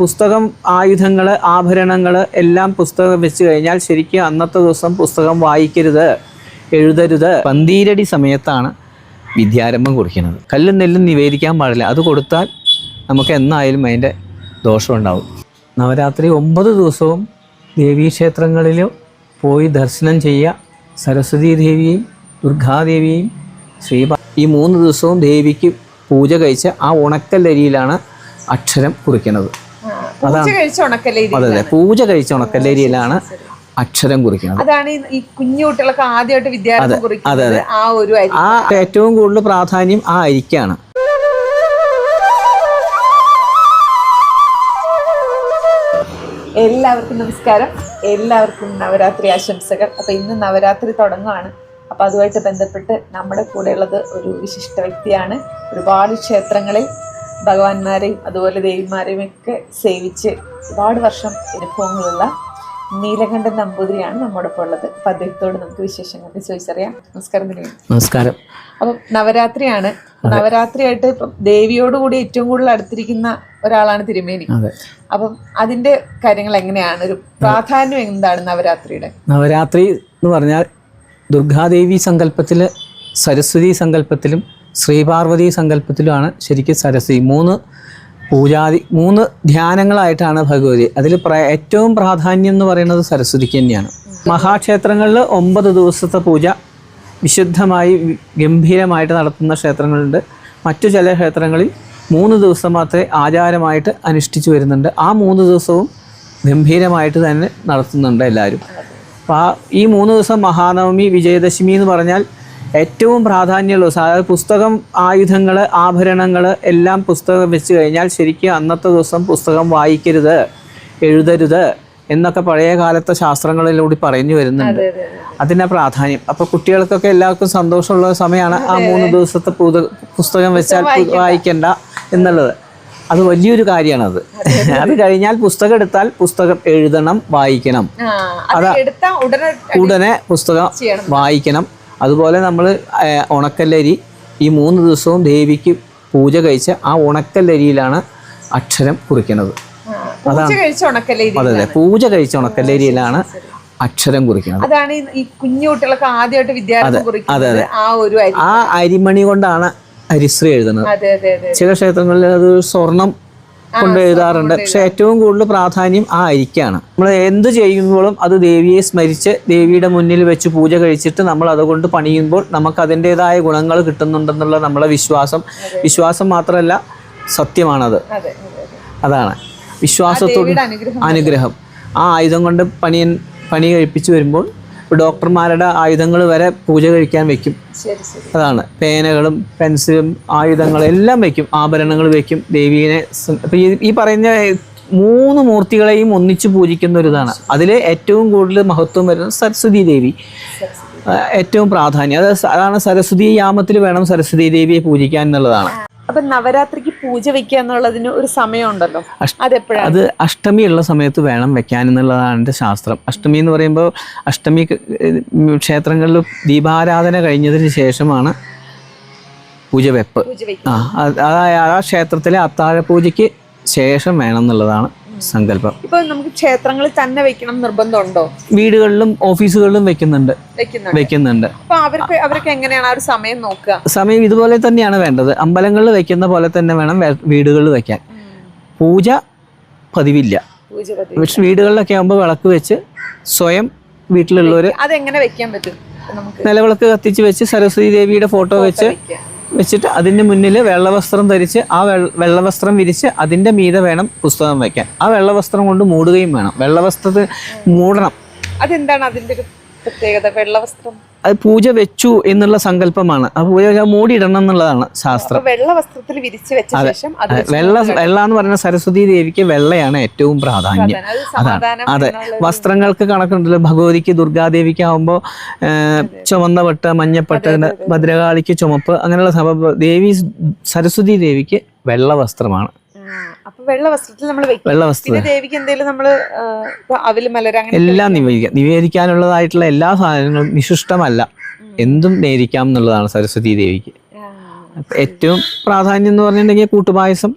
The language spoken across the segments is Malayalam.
പുസ്തകം ആയുധങ്ങൾ ആഭരണങ്ങൾ എല്ലാം പുസ്തകം വെച്ച് കഴിഞ്ഞാൽ ശരിക്കും അന്നത്തെ ദിവസം പുസ്തകം വായിക്കരുത് എഴുതരുത്. പന്തീരടി സമയത്താണ് വിദ്യാരംഭം കുറിക്കുന്നത്. കല്ലും നെല്ലും നിവേദിക്കാൻ പാടില്ല. അത് കൊടുത്താൽ നമുക്ക് എന്നായാലും അതിന്റെ ദോഷമുണ്ടാവും നവരാത്രി ഒമ്പത് ദിവസവും ദേവീക്ഷേത്രങ്ങളിൽ പോയി ദർശനം ചെയ്യുക. സരസ്വതി ദേവിയെയും ദുർഗാദേവിയെയും ശ്രീ ഈ മൂന്ന് ദിവസവും ദേവിക്ക് പൂജ കഴിച്ച് ആ ഉണക്കല്ലരിയിലാണ് അക്ഷരം കുറിക്കുന്നത്. അതെ അതെ. പൂജ കഴിച്ച ഉണക്കല്ലേരിയിലാണ് അക്ഷരം കുറിക്കുന്നത്. അതാണ് ഈ- ഈ കുഞ്ഞു കുട്ടികളൊക്കെ ആദ്യമായിട്ട് വിദ്യാർത്ഥി കുറിക്കുന്നത് ആ ഒരു ആ ഏറ്റവും കൂടുതൽ പ്രാധാന്യം ആ അരിക്കാണ്. എല്ലാവർക്കും നമസ്കാരം. എല്ലാവർക്കും നവരാത്രി ആശംസകൾ. അപ്പൊ ഇന്ന് നവരാത്രി തുടങ്ങുകയാണ് അപ്പൊ അതുമായിട്ട് ബന്ധപ്പെട്ട് നമ്മുടെ കൂടെയുള്ളത് ഒരു വിശിഷ്ട വ്യക്തിയാണ്. ഒരുപാട് ക്ഷേത്രങ്ങളിൽ ഭഗവാന്മാരെയും അതുപോലെ ദേവിമാരെയും ഒക്കെ സേവിച്ച് ഒരുപാട് വർഷം അനുഭവങ്ങളുള്ള നീലകണ്ഠൻ നമ്പൂതിരിയാണ് നമ്മോടൊപ്പം ഉള്ളത്. അപ്പൊ അദ്ദേഹത്തോട് നമുക്ക് വിശേഷങ്ങൾ ചോദിച്ചറിയാം. നമസ്കാരം നമസ്കാരം. അപ്പം നവരാത്രിയാണ്. നവരാത്രിയായിട്ട് ഇപ്പം ദേവിയോട് കൂടി ഏറ്റവും കൂടുതൽ അടുത്തിരിക്കുന്ന ഒരാളാണ് തിരുമേനി. അപ്പം അതിന്റെ കാര്യങ്ങൾ എങ്ങനെയാണ്? ഒരു പ്രാധാന്യം എന്താണ് നവരാത്രിയുടെ? നവരാത്രി എന്ന് പറഞ്ഞാൽ ദുർഗാദേവി സങ്കല്പത്തിൽ സരസ്വതി സങ്കല്പത്തിലും ശ്രീപാർവതി സങ്കല്പത്തിലുമാണ് ശരിക്കും സരസ്വതി. മൂന്ന് പൂജാതി മൂന്ന് ധ്യാനങ്ങളായിട്ടാണ് ഭഗവതി. അതിൽ ഏറ്റവും പ്രാധാന്യം എന്ന് പറയുന്നത് സരസ്വതിക്ക് തന്നെയാണ്. മഹാക്ഷേത്രങ്ങളിൽ ഒമ്പത് ദിവസത്തെ പൂജ വിശുദ്ധമായി ഗംഭീരമായിട്ട് നടത്തുന്ന ക്ഷേത്രങ്ങളുണ്ട്. മറ്റു ചില ക്ഷേത്രങ്ങളിൽ മൂന്ന് ദിവസം മാത്രമേ ആചാരമായിട്ട് അനുഷ്ഠിച്ചു വരുന്നുണ്ട്. ആ മൂന്ന് ദിവസവും ഗംഭീരമായിട്ട് തന്നെ നടത്തുന്നുണ്ട് എല്ലാവരും. അപ്പോൾ ആ ഈ മൂന്ന് ദിവസം മഹാനവമി വിജയദശമി എന്ന് പറഞ്ഞാൽ ഏറ്റവും പ്രാധാന്യമുള്ള സാധാരണ പുസ്തകം ആയുധങ്ങൾ ആഭരണങ്ങൾ എല്ലാം പുസ്തകം വെച്ച് കഴിഞ്ഞാൽ ശരിക്കും അന്നത്തെ ദിവസം പുസ്തകം വായിക്കരുത് എഴുതരുത് എന്നൊക്കെ പഴയ കാലത്തെ ശാസ്ത്രങ്ങളിലൂടെ പറഞ്ഞു വരുന്നുണ്ട്. അതിന്റെ പ്രാധാന്യം. അപ്പോൾ കുട്ടികൾക്കൊക്കെ എല്ലാവർക്കും സന്തോഷമുള്ള സമയമാണ് ആ മൂന്ന് ദിവസത്തെ പുസ്തകം വെച്ചാൽ വായിക്കണ്ട. എന്നുള്ളത്. അത് വലിയൊരു കാര്യമാണ് അത് അത് കഴിഞ്ഞാൽ പുസ്തകം എടുത്താൽ പുസ്തകം എഴുതണം വായിക്കണം. അതാ ഉടനെ പുസ്തകം വായിക്കണം. അതുപോലെ നമ്മൾ ഉണക്കല്ലരി. ഈ മൂന്ന് ദിവസവും ദേവിക്ക് പൂജ കഴിച്ച് ആ ഉണക്കല്ലരിയിലാണ് അക്ഷരം കുറിക്കുന്നത്. അതാണ്? അതെ അതെ. പൂജ കഴിച്ച ഉണക്കല്ലരിയിലാണ് അക്ഷരം കുറിക്കുന്നത്. അതാണ് ഈ- കുഞ്ഞു കുട്ടികളൊക്കെ ആദ്യമായിട്ട് വിദ്യാർത്ഥി അതെ ആ ഒരു അരി. ആ അരിമണി കൊണ്ടാണ് ഹരിശ്രീ എഴുതുന്നത്. അതെ അതെ അതെ. ചില ക്ഷേത്രങ്ങളിൽ അത് സ്വർണം കൊണ്ട് എഴുതാറുണ്ട്. പക്ഷെ ഏറ്റവും കൂടുതൽ പ്രാധാന്യം ആ അരിക്കാണ് നമ്മൾ എന്ത് ചെയ്യുമ്പോഴും അത് ദേവിയെ സ്മരിച്ച് ദേവിയുടെ മുന്നിൽ വെച്ച് പൂജ കഴിച്ചിട്ട് നമ്മൾ അതുകൊണ്ട് പണിയുമ്പോൾ നമുക്ക് അതിന്റെതായ ഗുണങ്ങൾ കിട്ടുന്നുണ്ടെന്നുള്ള നമ്മളെ വിശ്വാസം. വിശ്വാസം മാത്രമല്ല സത്യമാണത്. അതെ അതെ അതെ. അതാണ്. വിശ്വാസത്തോട് അനുഗ്രഹം. ആ ആയുധം കൊണ്ട് പണിയൻ പണി കഴിപ്പിച്ചു വരുമ്പോൾ ഡോക്ടർമാരുടെ ആയുധങ്ങൾ വരെ പൂജ കഴിക്കാൻ വെക്കും. അതാണ്. പേനകളും പെൻസിലും ആയുധങ്ങളും എല്ലാം വെക്കും. ആഭരണങ്ങൾ വെക്കും. ദേവീനെ ഈ പറയുന്ന മൂന്ന് മൂർത്തികളെയും ഒന്നിച്ച് പൂജിക്കുന്ന ഒരു ഇതാണ്. അതിൽ ഏറ്റവും കൂടുതൽ മഹത്വം വരുന്നത് സരസ്വതി ദേവി. ഏറ്റവും പ്രാധാന്യം. അത് അതാണ് സരസ്വതി യാമത്തിൽ വേണം സരസ്വതി ദേവിയെ പൂജിക്കാൻ എന്നുള്ളതാണ്. അപ്പൊ നവരാത്രിക്ക് പൂജ വെക്കുക എന്നുള്ളതിന് ഒരു സമയമുണ്ടല്ലോ. അതെപ്പോഴാണ്? അത് അഷ്ടമി ഉള്ള സമയത്ത് വേണം വെക്കാൻ എന്നുള്ളതാണ് എന്റെ ശാസ്ത്രം. അഷ്ടമി എന്ന് പറയുമ്പോൾ അഷ്ടമി ക്ഷേത്രങ്ങളിൽ ദീപാരാധന കഴിഞ്ഞതിന് ശേഷമാണ് പൂജ വെപ്പ് ആ അതായത് അതായ ആ ക്ഷേത്രത്തിലെ അത്താഴ പൂജയ്ക്ക് ശേഷം വേണം എന്നുള്ളതാണ് സങ്കല്പം. ഇപ്പൊ നമുക്ക് ക്ഷേത്രങ്ങളിൽ തന്നെ വെക്കണം നിർബന്ധമുണ്ടോ? വീടുകളിലും ഓഫീസുകളിലും വെക്കുന്നുണ്ട്. വെക്കുന്നുണ്ട്. അപ്പൊ അവർക്ക് അവർക്ക് എങ്ങനെയാണ് ആ ഒരു സമയം നോക്കുക? സമയം ഇതുപോലെ തന്നെയാണ് വേണ്ടത്. അമ്പലങ്ങളിൽ വെക്കുന്ന പോലെ തന്നെ വേണം വീടുകളിൽ വെക്കാൻ. പൂജ പതിവില്ല. പക്ഷെ വീടുകളിലൊക്കെ ആകുമ്പോൾ വിളക്ക് വെച്ച് സ്വയം വീട്ടിലുള്ളവർ അതെങ്ങനെ വെക്കാൻ പറ്റും? നിലവിളക്ക് കത്തിച്ച് വെച്ച് സരസ്വതി ദേവിയുടെ ഫോട്ടോ വെച്ച്. വെച്ചിട്ട് അതിന്റെ മുന്നിൽ വെള്ളവസ്ത്രം ധരിച്ച് ആ വെള്ള വെള്ളവസ്ത്രം വിരിച്ച് അതിന്റെ മീതെ വേണം പുസ്തകം വയ്ക്കാൻ ആ വെള്ളവസ്ത്രം കൊണ്ട് മൂടുകയും വേണം. വെള്ളവസ്ത്രത്തിൽ മൂടണം. അതെന്താണ് അതിന്റെ ഒരു പ്രത്യേകത? വെള്ളവസ്ത്രം? അത് പൂജ വെച്ചു എന്നുള്ള സങ്കല്പമാണ്. ആ പൂജ മൂടിയിടണം എന്നുള്ളതാണ് ശാസ്ത്രം. വെള്ള വസ്ത്രത്തിൽ വിരിച്ചു വെച്ച ശേഷം വെള്ള വെള്ള എന്ന് പറയുന്ന സരസ്വതി ദേവിക്ക് വെള്ളയാണ് ഏറ്റവും പ്രാധാന്യം. അതാണ്. അതെ. വസ്ത്രങ്ങൾക്ക് കണക്കുണ്ടല്ലോ. ഭഗവതിക്ക് ദുർഗാദേവിക്ക് ആവുമ്പോൾ ചുവന്ന പട്ട് മഞ്ഞപ്പട്ട് ഭദ്രകാളിക്ക് ചുമപ്പ് അങ്ങനെയുള്ള ദേവി സരസ്വതി ദേവിക്ക് വെള്ള വസ്ത്രമാണ്. വെള്ള വസ്ത്രത്തിൽ നമ്മൾ വെള്ള വസ്ത്രം ദേവിക്ക് എന്തെങ്കിലും നമ്മൾ അവിൽ അങ്ങനെ എല്ലാം നിവേദിക്കാം. നിവേദിക്കാനുള്ളതായിട്ടുള്ള എല്ലാ സാധനങ്ങളും നിശിഷ്ടമല്ല. എന്തും നേരിക്കാം എന്നുള്ളതാണ് സരസ്വതി ദേവിക്ക്. ഏറ്റവും പ്രാധാന്യം എന്ന് പറഞ്ഞിട്ടുണ്ടെങ്കിൽ കൂട്ടുപായസം.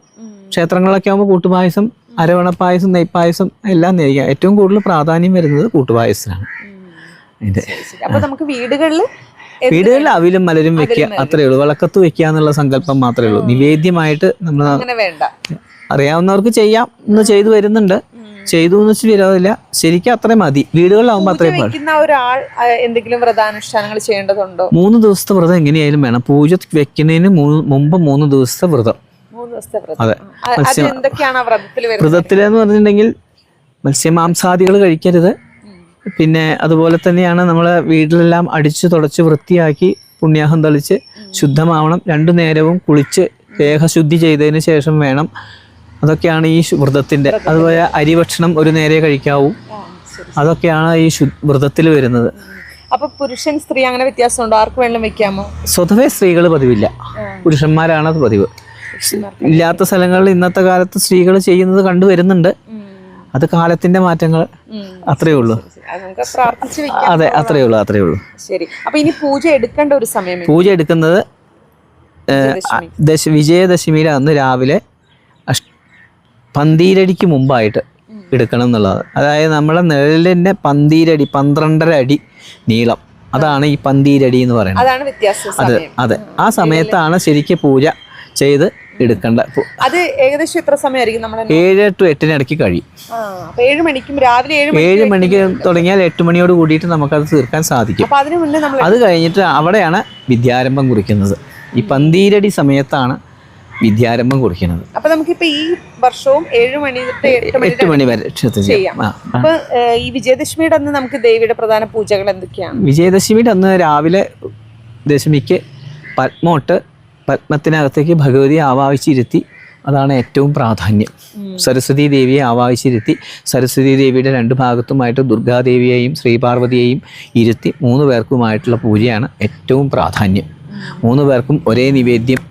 ക്ഷേത്രങ്ങളൊക്കെ ക്ഷേത്രങ്ങളിലൊക്കെ ആകുമ്പോൾ കൂട്ടുപായസം അരവണപ്പായസം പായസം നെയ്പായസം എല്ലാം നേരിക്കാം. ഏറ്റവും കൂടുതൽ പ്രാധാന്യം വരുന്നത് കൂട്ടുപായസത്തിനാണ്. അപ്പൊ നമുക്ക് വീടുകളിൽ വീടുകളിൽ അവിലും മലരും വെക്കുക. അത്രേ ഉള്ളൂ. വിളക്കത്ത് വെക്കുക എന്നുള്ള സങ്കല്പം മാത്രമേ ഉള്ളൂ. നിവേദ്യമായിട്ട് നമ്മൾ അറിയാവുന്നവർക്ക് ചെയ്യാം എന്ന് ചെയ്തു വരുന്നുണ്ട്. ചെയ്തു എന്ന് വെച്ച് വിരോധമില്ല ശരിക്കും അത്രയും മതി. വീടുകളിലാവുമ്പോൾ അത്രയും ഒരാൾ എന്തെങ്കിലും വ്രതാനുഷ്ഠാനങ്ങൾ ചെയ്യേണ്ടതുണ്ടോ? മൂന്ന് ദിവസത്തെ വ്രതം എങ്ങനെയായാലും വേണം. പൂജ വെക്കുന്നതിന് മുമ്പ് മൂന്ന് ദിവസത്തെ വ്രതം. അതെ. വ്രതത്തിൽ വ്രതത്തിലെന്ന് പറഞ്ഞിട്ടുണ്ടെങ്കിൽ മത്സ്യമാംസാദികൾ കഴിക്കരുത്. പിന്നെ അതുപോലെ തന്നെയാണ് നമ്മളെ വീട്ടിലെല്ലാം അടിച്ച് തുടച്ച് വൃത്തിയാക്കി പുണ്യാഹം തളിച്ച് ശുദ്ധമാവണം. രണ്ടു നേരവും കുളിച്ച് ദേഹശുദ്ധി ചെയ്തതിന് ശേഷം വേണം അതൊക്കെയാണ് ഈ വ്രതത്തിന്റെ വ്രതത്തിന്റെ അതുപോലെ അരിഭക്ഷണം ഒരു നേരെ കഴിക്കാവൂ. അതൊക്കെയാണ് ഈ വ്രതത്തിൽ വരുന്നത്. അപ്പൊ പുരുഷൻ സ്ത്രീ അങ്ങനെ വ്യത്യാസമുണ്ടോ? ആർക്ക് വേണം വെക്കാമോ? സ്വതവേ സ്ത്രീകൾ പതിവില്ല. പുരുഷന്മാരാണ് അത് പതിവ്. ഇല്ലാത്ത സ്ഥലങ്ങളിൽ ഇന്നത്തെ കാലത്ത് സ്ത്രീകൾ ചെയ്യുന്നത് കണ്ടുവരുന്നുണ്ട് അത് കാലത്തിന്റെ മാറ്റങ്ങൾ. അത്രേ ഉള്ളൂ. അതെ അത്രേ ഉള്ളൂ അത്രേ ഉള്ളൂ. ശരി. അപ്പൊ ഇനി പൂജ എടുക്കേണ്ട ഒരു സമയം പൂജ എടുക്കുന്നത്. ദശ വിജയദശമിയുടെ അന്ന് രാവിലെ പന്തീരടിക്ക് മുമ്പായിട്ട് എടുക്കണം എന്നുള്ളത്. അതായത് നമ്മുടെ നിഴലിന്റെ പന്തീരടി പന്ത്രണ്ടര അടി നീളം. അതാണ് ഈ പന്തീരടി എന്ന് പറയുന്നത്. അത് അതെ. ആ സമയത്താണ് ശരിക്ക് പൂജ ചെയ്ത് എടുക്കേണ്ട. അത് ഏകദേശം എത്ര സമയമായിരിക്കും ഏഴ് ടു എട്ടിന് ഇടയ്ക്ക് കഴിയും. ഏഴ് മണിക്കും രാവിലെ ഏഴ് മണി ഏഴ് മണിക്ക് തുടങ്ങിയാൽ എട്ട് മണിയോട് കൂടിയിട്ട് നമുക്കത് തീർക്കാൻ സാധിക്കും. അത് കഴിഞ്ഞിട്ട് അവിടെയാണ് വിദ്യാരംഭം കുറിക്കുന്നത്. ഈ പന്തീരടി സമയത്താണ് വിദ്യാരംഭം കുറിക്കുന്നത്. അപ്പൊ നമുക്കിപ്പോ ഈ വർഷവും ഏഴ് മണി തൊട്ട് എട്ട് മണി വരെ ചെയ്യാം. അപ്പൊ ഈ വിജയദശമിയുടെ അന്ന് നമുക്ക് ദേവിയുടെ പ്രധാന പൂജകൾ എന്തൊക്കെയാണ്? വിജയദശമിയുടെ അന്ന് രാവിലെ ദശമിക്ക് പത്മോട്ട് പത്മത്തിനകത്തേക്ക് ഭഗവതിയെ ആവാഹിച്ചിരുത്തി അതാണ് ഏറ്റവും പ്രാധാന്യം. സരസ്വതി ദേവിയെ ആവാഹിച്ചിരുത്തി സരസ്വതി ദേവിയുടെ രണ്ട് ഭാഗത്തുമായിട്ട് ദുർഗാദേവിയെയും ശ്രീപാർവതിയെയും ഇരുത്തി മൂന്ന് പേർക്കുമായിട്ടുള്ള പൂജയാണ് ഏറ്റവും പ്രാധാന്യം. മൂന്ന് പേർക്കും ഒരേ നിവേദ്യം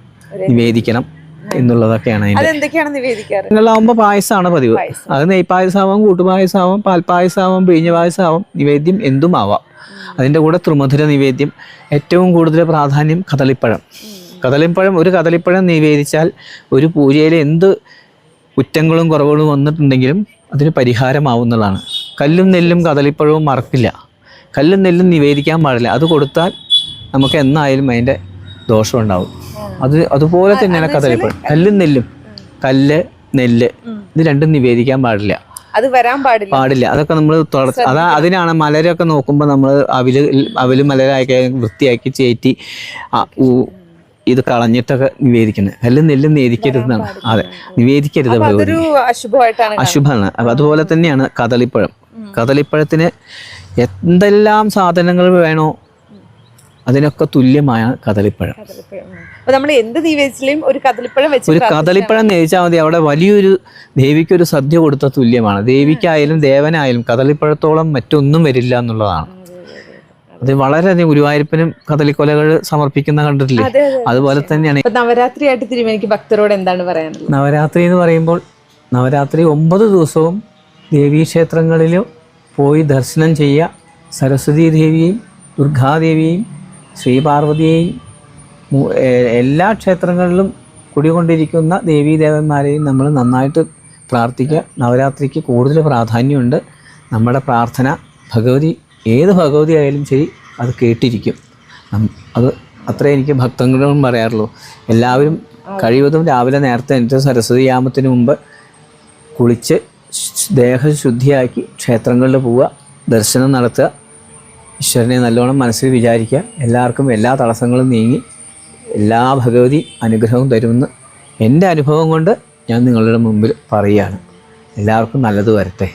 നിവേദിക്കണം. എന്നുള്ളതൊക്കെയാണ് അതിന്റെ അതെന്തൊക്കെയാണ് നിവേദിക്കാറ്? നിങ്ങളാവുമ്പോൾ പായസമാണ് പതിവ്. അത് നെയ്പായസമാവാം കൂട്ടുപായസാവാം പാൽപ്പായസാവാം പിഴിഞ്ഞ പായസാവാം നിവേദ്യം എന്തും ആവാം അതിന്റെ കൂടെ ത്രിമധുര നിവേദ്യം ഏറ്റവും കൂടുതൽ പ്രാധാന്യം കദളിപ്പഴം. കദളിപ്പഴം ഒരു കദളിപ്പഴം നിവേദിച്ചാൽ ഒരു പൂജയിൽ എന്ത് കുറ്റങ്ങളും കുറവുകളും വന്നിട്ടുണ്ടെങ്കിലും അതിന് പരിഹാരമാവുന്നതാണ് കല്ലും നെല്ലും കദളിപ്പഴവും മറക്കില്ല. കല്ലും നെല്ലും നിവേദിക്കാൻ പാടില്ല. അത് കൊടുത്താൽ നമുക്ക് എന്നായാലും അതിന്റെ ദോഷം ഉണ്ടാവും അത് അതുപോലെ തന്നെയാണ് കദളിപ്പഴം കല്ലും നെല്ലും. കല്ല് നെല്ല് ഇത് രണ്ടും നിവേദിക്കാൻ പാടില്ല. അത് വരാൻ പാടില്ല. പാടില്ല. അതൊക്കെ നമ്മൾ അതാ അതിനാണ് മലരൊക്കെ നോക്കുമ്പോൾ നമ്മൾ അവൽ അവൽ മലരാക്കി വൃത്തിയാക്കി ചേറ്റി ഇത് കളഞ്ഞിട്ടൊക്കെ നിവേദിക്കുന്നത് അല്ല നെല്ലും നിവേദിക്കരുതെന്നാണ്. അതെ. നിവേദിക്കരുത് ഭഗവതി അശുഭമാണ്. അതുപോലെ തന്നെയാണ് കദളിപ്പഴം. കദളിപ്പഴത്തിന് എന്തെല്ലാം സാധനങ്ങൾ വേണോ അതിനൊക്കെ തുല്യമായ കദളിപ്പഴം. നമ്മൾ എന്ത് നിവേദിച്ചാലും ഒരു കദളിപ്പഴം വെച്ച് ഒരു കദളിപ്പഴം നേദിച്ചാൽ മതി. അവിടെ വലിയൊരു ദേവിക്ക് ഒരു സദ്യ കൊടുത്ത തുല്യമാണ്. ദേവിക്കായാലും ദേവനായാലും കദളിപ്പഴത്തോളം മറ്റൊന്നും വരില്ല എന്നുള്ളതാണ്. അത് വളരെയധികം ഗുരുവായൂരപ്പനും കദളിക്കൊലകൾ സമർപ്പിക്കുന്ന കണ്ടിട്ടില്ലേ? അതെ, അതെ. അതുപോലെ തന്നെയാണ്. നവരാത്രിയായിട്ട് തിരുമേനിക്ക് ഭക്തരോട് എന്താണ് പറയാനുള്ളത്? നവരാത്രി എന്ന് പറയുമ്പോൾ നവരാത്രി ഒമ്പത് ദിവസവും ദേവീക്ഷേത്രങ്ങളിലും പോയി ദർശനം ചെയ്യുക. സരസ്വതി ദേവിയെയും ദുർഗാദേവിയെയും ശ്രീപാർവതിയെയും എല്ലാ ക്ഷേത്രങ്ങളിലും കുടികൊണ്ടിരിക്കുന്ന ദേവീദേവന്മാരെയും നമ്മൾ നന്നായിട്ട് പ്രാർത്ഥിക്കുക. നവരാത്രിക്ക് കൂടുതൽ പ്രാധാന്യമുണ്ട്. നമ്മുടെ പ്രാർത്ഥന ഭഗവതി ഏത് ഭഗവതി ആയാലും ശരി അത് കേട്ടിരിക്കും. അത് അത്രേ എനിക്ക് ഭക്തങ്ങളും പറയാറുള്ളൂ. എല്ലാവരും കഴിവതും രാവിലെ നേരത്തെ എനിക്ക് സരസ്വതി യാമത്തിന് മുമ്പ് കുളിച്ച് ദേഹശുദ്ധിയാക്കി ക്ഷേത്രങ്ങളിൽ പോവുക ദർശനം നടത്തുക. ഈശ്വരനെ നല്ലോണം മനസ്സിൽ വിചാരിക്കുക. എല്ലാവർക്കും എല്ലാ തടസ്സങ്ങളും നീങ്ങി എല്ലാ ഭഗവതി അനുഗ്രഹവും തരുമെന്ന് എന്റെ അനുഭവം കൊണ്ട് ഞാൻ നിങ്ങളുടെ മുമ്പിൽ പറയുകയാണ്. എല്ലാവർക്കും നല്ലത് വരട്ടെ.